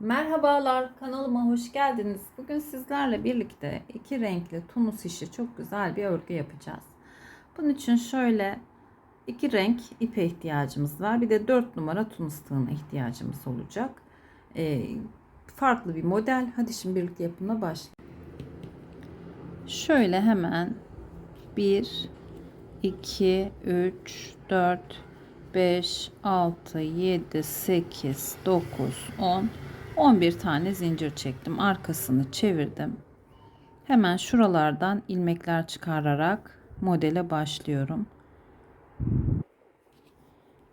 Merhabalar, kanalıma hoş geldiniz. Bugün sizlerle birlikte iki renkli tunus işi çok güzel bir örgü yapacağız. Bunun için şöyle iki renk ipe ihtiyacımız var. Bir de 4 numara tunus tığına ihtiyacımız olacak. Ee, farklı bir model. Hadi şimdi birlikte yapımına başlayalım. Şöyle hemen 1, 2, 3, 4, 5, 6, 7, 8, 9, 10, 11 tane zincir çektim. Arkasını çevirdim. Hemen şuralardan ilmekler çıkararak modele başlıyorum.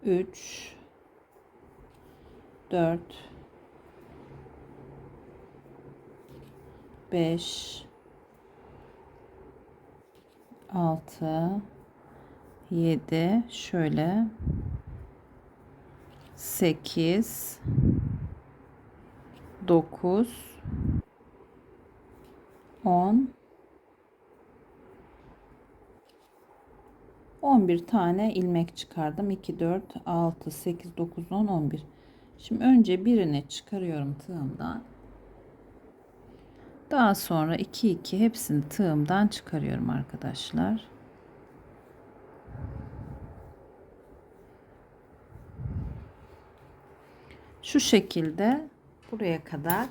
3 4 5 6 7 şöyle 8 9 10 11 tane ilmek çıkardım. 2 4 6 8 9 10 11. Şimdi önce birini çıkarıyorum tığımdan. Daha sonra 2 2 hepsini tığımdan çıkarıyorum arkadaşlar. Şu şekilde buraya kadar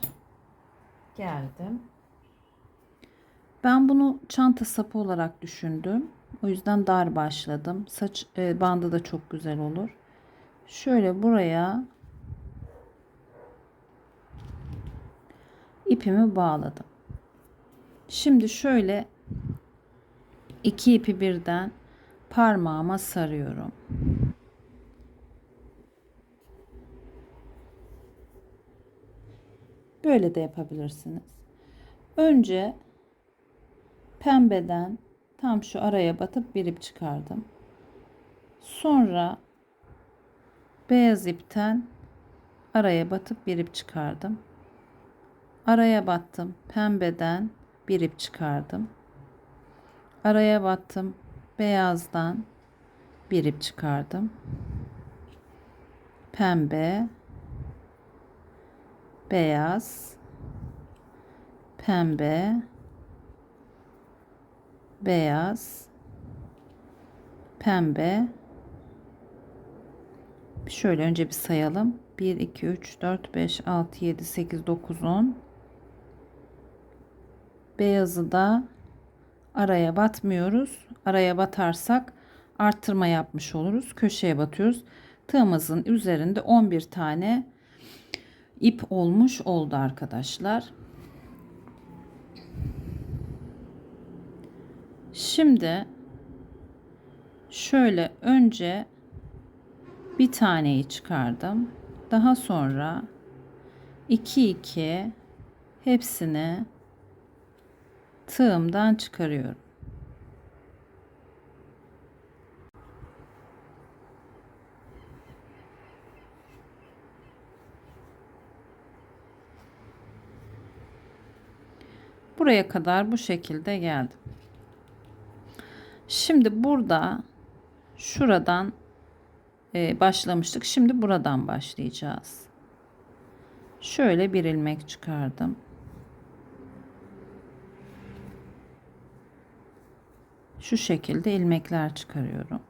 geldim. Ben bunu çanta sapı olarak düşündüm. O yüzden dar başladım. Saç e, bandı da çok güzel olur. Şöyle buraya ipimi bağladım. Şimdi şöyle iki ipi birden parmağıma sarıyorum. Böyle de yapabilirsiniz. Önce pembeden tam şu araya batıp bir ip çıkardım. Sonra beyaz ipten araya batıp bir ip çıkardım. Araya battım. Pembeden bir ip çıkardım. Araya battım. Beyazdan bir ip çıkardım. Pembe, beyaz, pembe, beyaz, pembe. Şöyle önce bir sayalım. 1, 2, 3, 4, 5, 6, 7, 8, 9, 10. Beyazı da araya batmıyoruz. Araya batarsak arttırma yapmış oluruz. Köşeye batıyoruz. Tığımızın üzerinde 11 tane ip olmuş oldu arkadaşlar. Şimdi şöyle önce bir taneyi çıkardım. Daha sonra 2 2 hepsini tığımdan çıkarıyorum. Buraya kadar bu şekilde geldim. Şimdi burada şuradan e, başlamıştık. Şimdi buradan başlayacağız. Şöyle bir ilmek çıkardım. Şu şekilde ilmekler çıkarıyorum.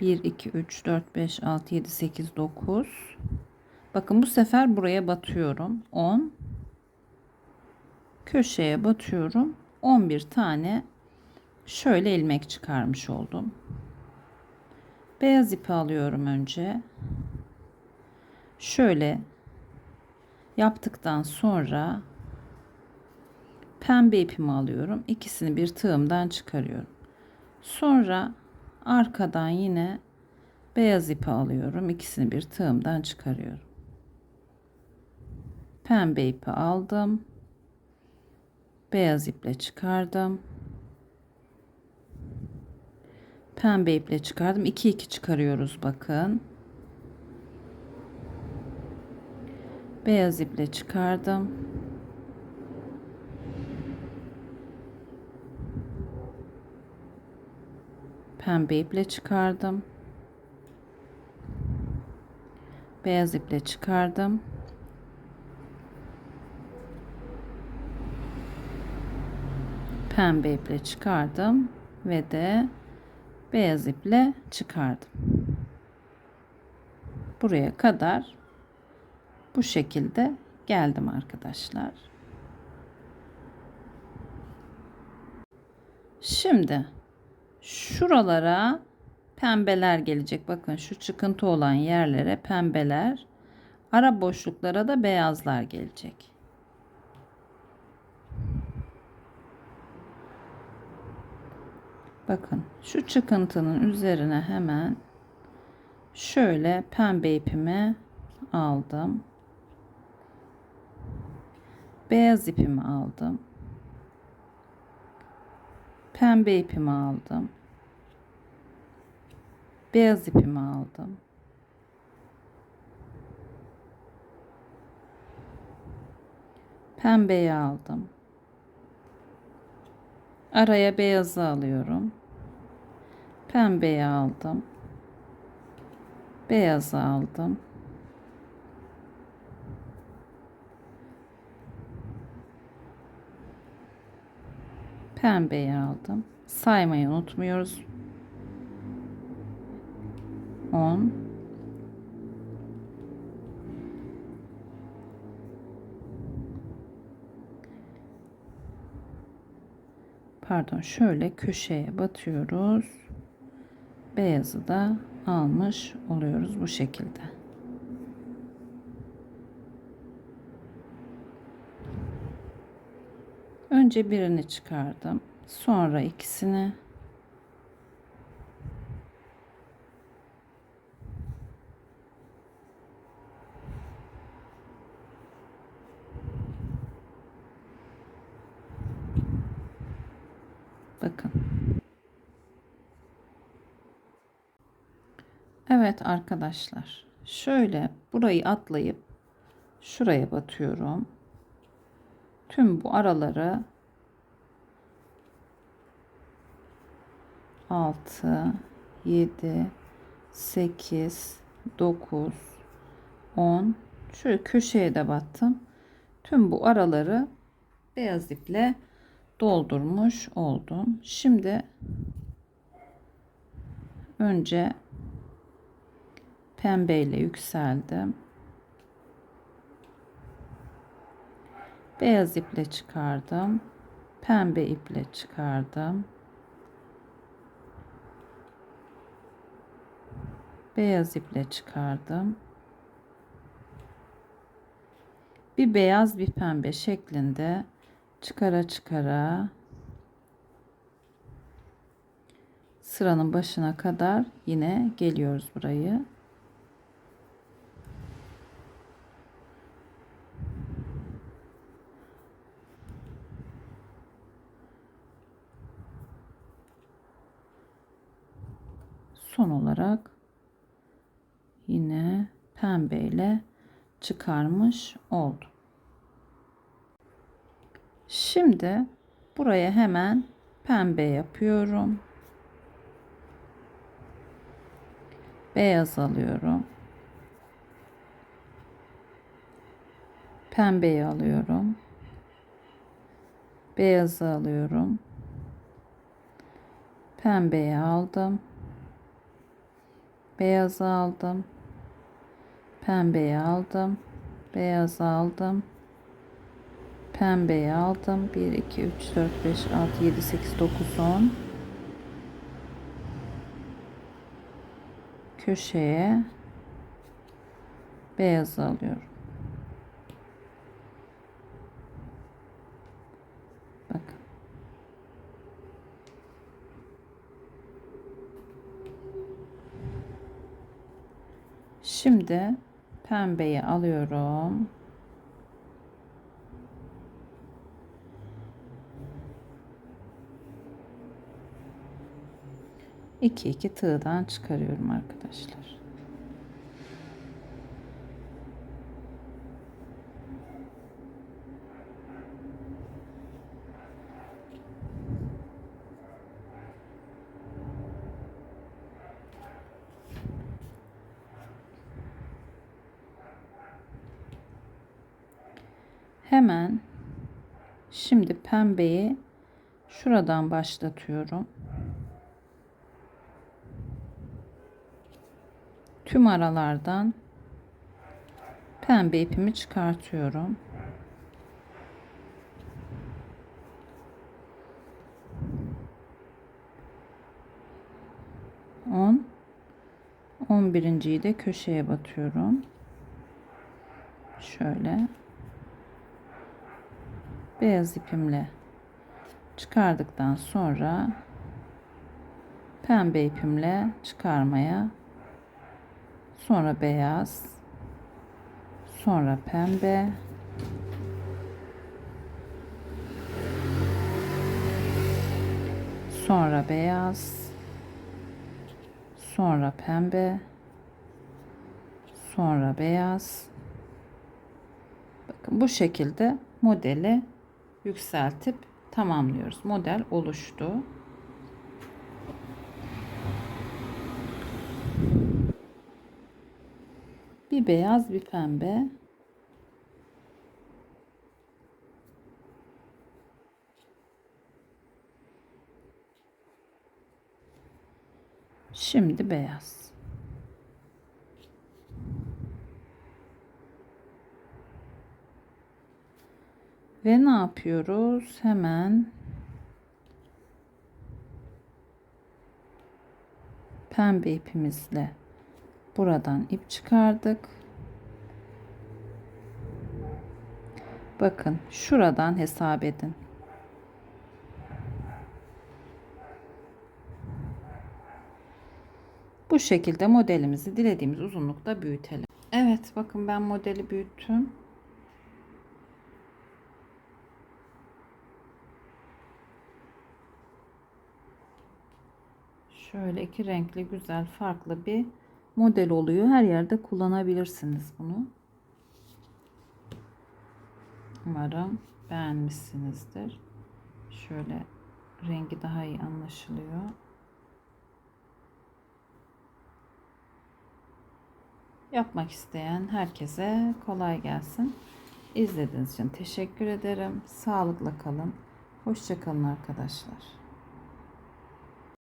Bir, iki, üç, dört, beş, altı, yedi, sekiz, dokuz. Bakın bu sefer buraya batıyorum. On. Köşeye batıyorum. On bir tane şöyle ilmek çıkarmış oldum. Beyaz ipi alıyorum önce. Şöyle yaptıktan sonra pembe ipimi alıyorum. İkisini bir tığımdan çıkarıyorum. Sonra arkadan yine beyaz ipi alıyorum. İkisini bir tığımdan çıkarıyorum. Pembe ipi aldım. Beyaz iple çıkardım. Pembe iple çıkardım. 2 2 çıkarıyoruz bakın. Beyaz iple çıkardım. Pembe iple çıkardım. Beyaz iple çıkardım. Pembe iple çıkardım ve de beyaz iple çıkardım. Buraya kadar bu şekilde geldim arkadaşlar. Şimdi şuralara pembeler gelecek. Bakın şu çıkıntı olan yerlere pembeler, ara boşluklara da beyazlar gelecek. Bakın şu çıkıntının üzerine hemen şöyle pembe ipimi aldım. Beyaz ipimi aldım. Pembe ipimi aldım. Beyaz ipimi aldım. Pembeyi aldım. Araya beyazı alıyorum. Pembeyi aldım. Beyazı aldım. Pembeyi aldım. Saymayı unutmuyoruz. 10 Pardon şöyle köşeye batıyoruz. Beyazı da almış oluyoruz bu şekilde. Önce birini çıkardım. Sonra ikisini Bakın. Evet arkadaşlar. Şöyle burayı atlayıp şuraya batıyorum. Tüm bu araları 6 7 8 9 10 şöyle köşeye de battım. Tüm bu araları beyaz iple doldurmuş oldum. Şimdi önce pembeyle yükseldim. Beyaz iple çıkardım. Pembe iple çıkardım. Beyaz iple çıkardım. Bir beyaz bir pembe şeklinde çıkara çıkara sıranın başına kadar yine geliyoruz burayı. Son olarak pembeyle çıkarmış oldum. Şimdi buraya hemen pembe yapıyorum. Beyaz alıyorum. Pembeyi alıyorum. Beyazı alıyorum. Pembeyi aldım. Beyazı aldım. Pembeyi aldım. Beyazı aldım. Pembeyi aldım. 1, 2, 3, 4, 5, 6, 7, 8, 9, 10. Köşeye beyazı alıyorum. Bakın. Şimdi pembeyi alıyorum. 2 2 tığdan çıkarıyorum arkadaşlar. Hemen şimdi pembeyi şuradan başlatıyorum. Tüm aralardan pembe ipimi çıkartıyorum. On, on birinciyi de köşeye batıyorum. Şöyle beyaz ipimle çıkardıktan sonra pembe ipimle çıkarmaya sonra beyaz sonra pembe. Sonra beyaz sonra pembe sonra beyaz. Bakın bu şekilde modeli yükseltip tamamlıyoruz. Model oluştu. Bir beyaz bir pembe. Şimdi beyaz. Ve ne yapıyoruz? Hemen pembe ipimizle buradan ip çıkardık. Bakın şuradan hesap edin. Bu şekilde modelimizi dilediğimiz uzunlukta büyütelim. Evet bakın ben modeli büyüttüm. Şöyle iki renkli güzel farklı bir model oluyor. Her yerde kullanabilirsiniz bunu. Umarım beğenmişsinizdir. Şöyle rengi daha iyi anlaşılıyor. Yapmak isteyen herkese kolay gelsin. İzlediğiniz için teşekkür ederim. Sağlıkla kalın. Hoşçakalın arkadaşlar.